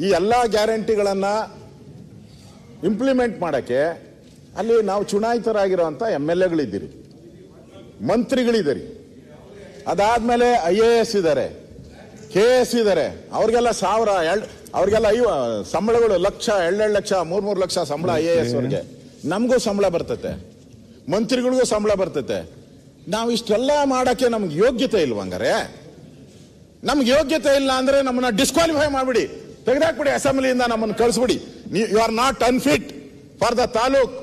ಈ ಎಲ್ಲ ಗ್ಯಾರಂಟಿಗಳನ್ನು ಇಂಪ್ಲಿಮೆಂಟ್ ಮಾಡಕ್ಕೆ ಅಲ್ಲಿ ನಾವು ಚುನಾಯಿತರಾಗಿರೋಂಥ ಎಂ ಎಲ್ ಎಗಳಿದ್ದೀರಿ. ಮಂತ್ರಿಗಳಿದ್ದೀರಿ. ಅದಾದಮೇಲೆ ಐ ಎ ಎಸ್ ಇದ್ದಾರೆ. ಕೆ ಎಸ್ ಇದ್ದಾರೆ. ಅವ್ರಿಗೆಲ್ಲ ಸಾವಿರ ಎರಡು ಅವ್ರಿಗೆಲ್ಲ ಐವ ಸಂಬಳಗಳು ಲಕ್ಷ ಎರಡೆರಡು ಲಕ್ಷ ಮೂರ್ ಮೂರು ಲಕ್ಷ ಸಂಬಳ ಐ ಎ ಎಸ್ ಅವ್ರಿಗೆ. ನಮಗೂ ಸಂಬಳ ಬರ್ತತೆ. ಮಂತ್ರಿಗಳಿಗೂ ಸಂಬಳ ಬರ್ತತೆ. ನಾವು ಇಷ್ಟೆಲ್ಲ ಮಾಡಕ್ಕೆ ನಮ್ಗೆ ಯೋಗ್ಯತೆ ಇಲ್ವಂಗಾರೆ? ನಮ್ಗೆ ಯೋಗ್ಯತೆ ಇಲ್ಲ ಅಂದ್ರೆ ನಮ್ಮನ್ನ ಡಿಸ್ಕ್ವಾಲಿಫೈ ಮಾಡ್ಬಿಡಿ. ತೆಗೆದಾಕ್ಬಿಡಿ ಅಸೆಂಬ್ಲಿಯಿಂದ ನಮ್ಮನ್ನು ಕಳಿಸ್ಬಿಡಿ. You are not unfit for the taluk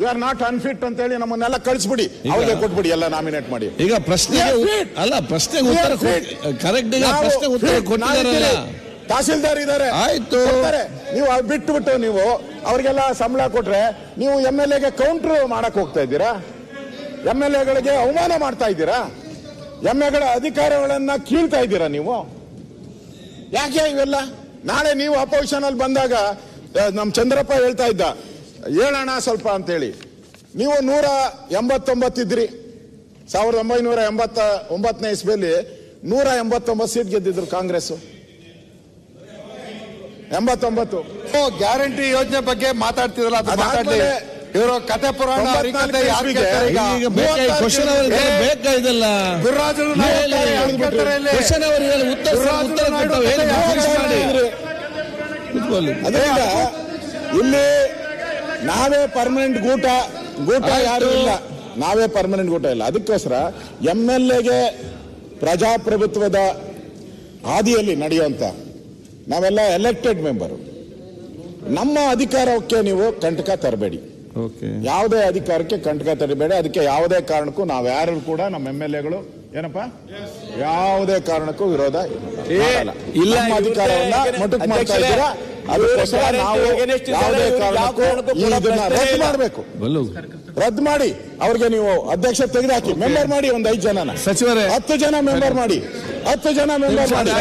you are not unfit ಅಂತ ಹೇಳಿ ನಮ್ಮನ್ನೆಲ್ಲ ಕಳಿಸ್ಬಿಡಿ. ಅವ್ರಿಗೆ ಕೊಟ್ಬಿಡಿ ಎಲ್ಲ ನಾಮಿನೇಟ್ ಮಾಡಿ. ಈಗ fit. ಅಲ್ಲ ಪ್ರಶ್ನೆ ಉತ್ತರ ಕರೆಕ್ಟ್ ಪ್ರಶ್ನೆ ಉತ್ತರ ಕೊಟ್ಟಿದ್ದಾರೆ ತಹಸೀಲ್ದಾರ್ ಇದ್ದಾರೆ. ಆಯ್ತು. ನೀವು ಬಿಟ್ಟು ಬಿಟ್ಟು ನೀವು ಅವ್ರಿಗೆಲ್ಲ ಸಂಬಳ ಕೊಟ್ರೆ ನೀವು ಎಂ ಎಲ್ ಎಗೆ ಕೌಂಟರ್ ಮಾಡಕ್ ಹೋಗ್ತಾ ಇದ್ದೀರಾ? ಎಂ ಎಲ್ ಎಗಳಿಗೆ ಅವಮಾನ ಮಾಡ್ತಾ ಇದ್ದೀರಾ? ಎಂ ಎಗಳ ಅಧಿಕಾರಗಳನ್ನ ಕೀಳ್ತಾ ಇದ್ದೀರಾ ನೀವು? ಯಾಕೆ ಇವೆಲ್ಲ? ನಾಳೆ ನೀವು ಅಪೋಸಿಷನ್ ಅಲ್ಲಿ ಬಂದಾಗ ನಮ್ಮ ನಮ್ ಚಂದ್ರಪ್ಪ ಹೇಳ್ತಾ ಇದ್ದ ಹೇಳೋಣ ಸ್ವಲ್ಪ ಅಂತೇಳಿ. ನೀವು ನೂರ ಎಂಬತ್ತೊಂಬತ್ತಿದ್ರಿ ಸಾವಿರದ ಒಂಬೈನೂರ ಎಂಬತ್ತ ಒಂಬತ್ತನೇ ಇಸ್ವಿಯಲ್ಲಿ ನೂರ ಎಂಬತ್ತೊಂಬತ್ತು ಸೀಟ್ ಗೆದ್ದಿದ್ರು ಕಾಂಗ್ರೆಸ್ ಎಂಬತ್ತೊಂಬತ್ತು. ಗ್ಯಾರಂಟಿ ಯೋಜನೆ ಬಗ್ಗೆ ಮಾತಾಡ್ತಿದ್ರಲ್ಲ ಇವರು ಕತೆ ಪುರಾಣ ಇಲ್ಲಿ? ಅದರಿಂದ ನಾವೇ ಪರ್ಮನೆಂಟ್ ಗೂಟ ಗೂಟ ಯಾರು ಇಲ್ಲ. ನಾವೇ ಪರ್ಮನೆಂಟ್ ಗೂಟ ಇಲ್ಲ. ಅದಕ್ಕೋಸ್ಕರ ಎಂ ಎಲ್ ಎಗೆ ಪ್ರಜಾಪ್ರಭುತ್ವದ ಹಾದಿಯಲ್ಲಿ ನಡೆಯುವಂತ ನಾವೆಲ್ಲ ಎಲೆಕ್ಟೆಡ್ ಮೆಂಬರು ನಮ್ಮ ಅಧಿಕಾರಕ್ಕೆ ನೀವು ಕಂಟಕ ತರಬೇಡಿ. ಯಾವುದೇ ಅಧಿಕಾರಕ್ಕೆ ಕಂಟಕ ತಡಿಬೇಡ ಅದಕ್ಕೆ ಯಾವುದೇ ಕಾರಣಕ್ಕೂ ನಾವ್ಯಾರು ಕೂಡ ನಮ್ಮ ಎಂ ಎಲ್ ಎಗಳು ಏನಪ್ಪ? ಯಾವುದೇ ಕಾರಣಕ್ಕೂ ವಿರೋಧ ಇಲ್ಲ ಇಲ್ಲ, ನಮ್ಮ ಇವ್ರದ್ದೇ ಅಧಿಕಾರವನ್ನ against- ಮಾಡ್ತಾ ಇದ್ದೀರಾ? ಅದಕ್ಕೋಸ್ಕರ ನಾವು ಯಾವುದೇ ಕಾರಣಕ್ಕೂ ಇದನ್ನ ರದ್ದು ಮಾಡಬೇಕು. ರದ್ದು ಮಾಡಿ. ಅವ್ರಿಗೆ ನೀವು ಅಧ್ಯಕ್ಷ ತೆಗೆದಾಕಿ. ಮೆಂಬರ್ ಮಾಡಿ ಒಂದು ಐದು ಜನನ. ಸಚಿವರೇ. ಹತ್ತು ಜನ ಮೆಂಬರ್ ಮಾಡಿ. ಹತ್ತು ಜನ ಮೆಂಬರ್ ಮಾಡಿ.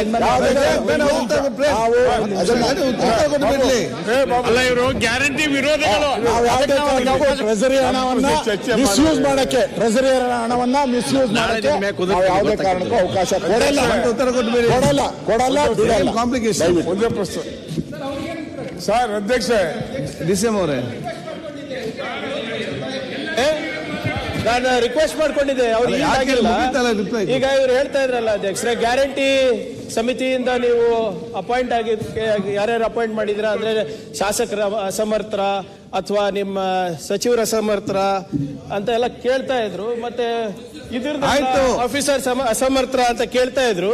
ಇವರು ಗ್ಯಾರಂಟಿ ವಿರೋಧಿಗಳು. ನಾವು ಯಾವುದೇ ಕಾರಣಕ್ಕೂ ಟ್ರೆಸರಿ ಹಣವನ್ನ ಮಿಸ್ಯೂಸ್ ಮಾಡಕ್ಕೆ ಟ್ರೆಸರಿ ಹಣವನ್ನ ಮಿಸ್ಯೂಸ್ ಮಾಡಕ್ಕೆ ನಾವು ಯಾವುದೇ ಕಾರಣಕ್ಕೂ ಅವಕಾಶ ಕೊಡಲ್ಲ. ಉತ್ತರ ಕೊಟ್ಟು ಕೊಡಲ್ಲ ಕೊಡಲ್ಲ ಬಿಡಲ್ಲ. ಕಾಂಪ್ಲಿಕೇಶನ್ ಒಂದೇ ಪ್ರಶ್ನೆ. ಸರ್ ಅಧ್ಯಕ್ಷ ಡಿಸೆಂಬರ್ ಅವರೇ. ನಾನು ರಿಕ್ವೆಸ್ಟ್ ಮಾಡ್ಕೊಂಡಿದ್ದೆ ಅವ್ರು ಈಗ ಇವ್ರು ಹೇಳ್ತಾ ಇದ್ರಲ್ಲ ಅಧ್ಯಕ್ಷರೇ ಗ್ಯಾರಂಟಿ ಸಮಿತಿಯಿಂದ ನೀವು ಅಪಾಯಿಂಟ್ ಆಗಿ ಯಾರ್ಯಾರು ಅಪಾಯಿಂಟ್ ಮಾಡಿದ್ರ? ಅಂದ್ರೆ ಶಾಸಕರ ಅಸಮರ್ಥರ ಅಥವಾ ನಿಮ್ಮ ಸಚಿವರ ಅಸಮರ್ಥರ ಅಂತ ಎಲ್ಲ ಕೇಳ್ತಾ ಇದ್ರು. ಮತ್ತೆ ಇದ್ರ. ಆಫೀಸರ್ ಅಸಮರ್ಥರ ಅಂತ ಕೇಳ್ತಾ ಇದ್ರು.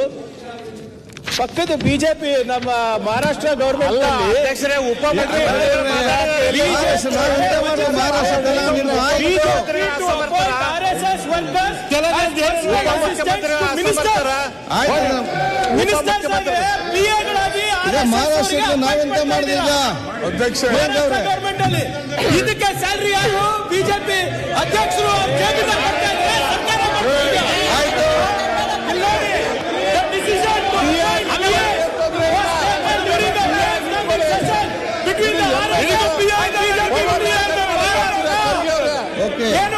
ಪಕ್ಕದ ಬಿಜೆಪಿ ನಮ್ಮ ಮಹಾರಾಷ್ಟ್ರ ಗೌರ್ಮೆಂಟ್ ಮಹಾರಾಷ್ಟ್ರಕ್ಕೆ ನಾವೆಂತ ಮಾಡಿದೆ ಈಗ? ಅಧ್ಯಕ್ಷ ಗೌರ್ಮೆಂಟ್ ಅಲ್ಲಿ ಇದಕ್ಕೆ ಸ್ಯಾಲ್ರಿ ಯಾರು ಬಿಜೆಪಿ ಅಧ್ಯಕ್ಷರು Yeah.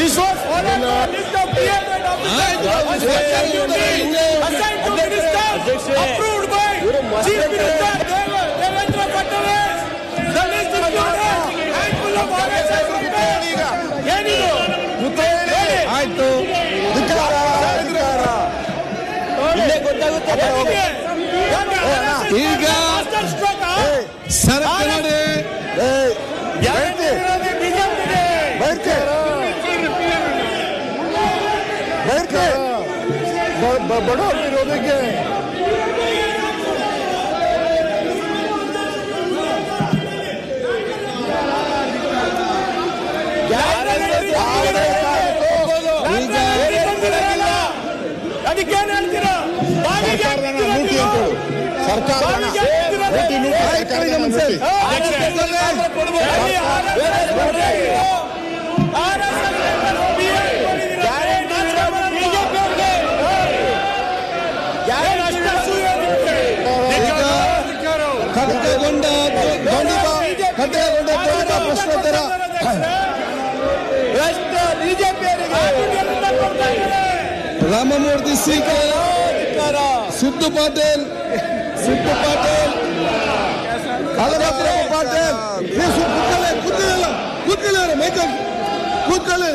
This was list of ಪಿಎಂಎಡ್ assign to minister approved by chief minister Devendra Fadnavis the list included handful of RSS ಏನಿದು ಆಯ್ತು ಧಿಕ್ಕಾರ, ಧಿಕ್ಕಾರ. ಇಲ್ಲೇ ಗೊತ್ತಾಗುತ್ತೆ ಈಗ ಲೂಟಿ ಅಂತ ಹೇಳು ಸರ್ಕಾರ ಖಡ್ಗಗೊಂಡ ಗೊಂಡಿತ ಪ್ರಶ್ನೋತ್ತರ? ರಾಮಮೂರ್ತಿ ಸೀಕರ್ ಸಿದ್ದು ಪಾಟೀಲ್ ಸಿದ್ದು ಪಾಟೀಲ್ ಪಾಟೀಲ್ ಕೂತ್ಕೊಳ್ಳಿ ಕೂತ್ಕೊಳ್ಳಿ ಕೂತ್ಕೊಳ್ಳಿ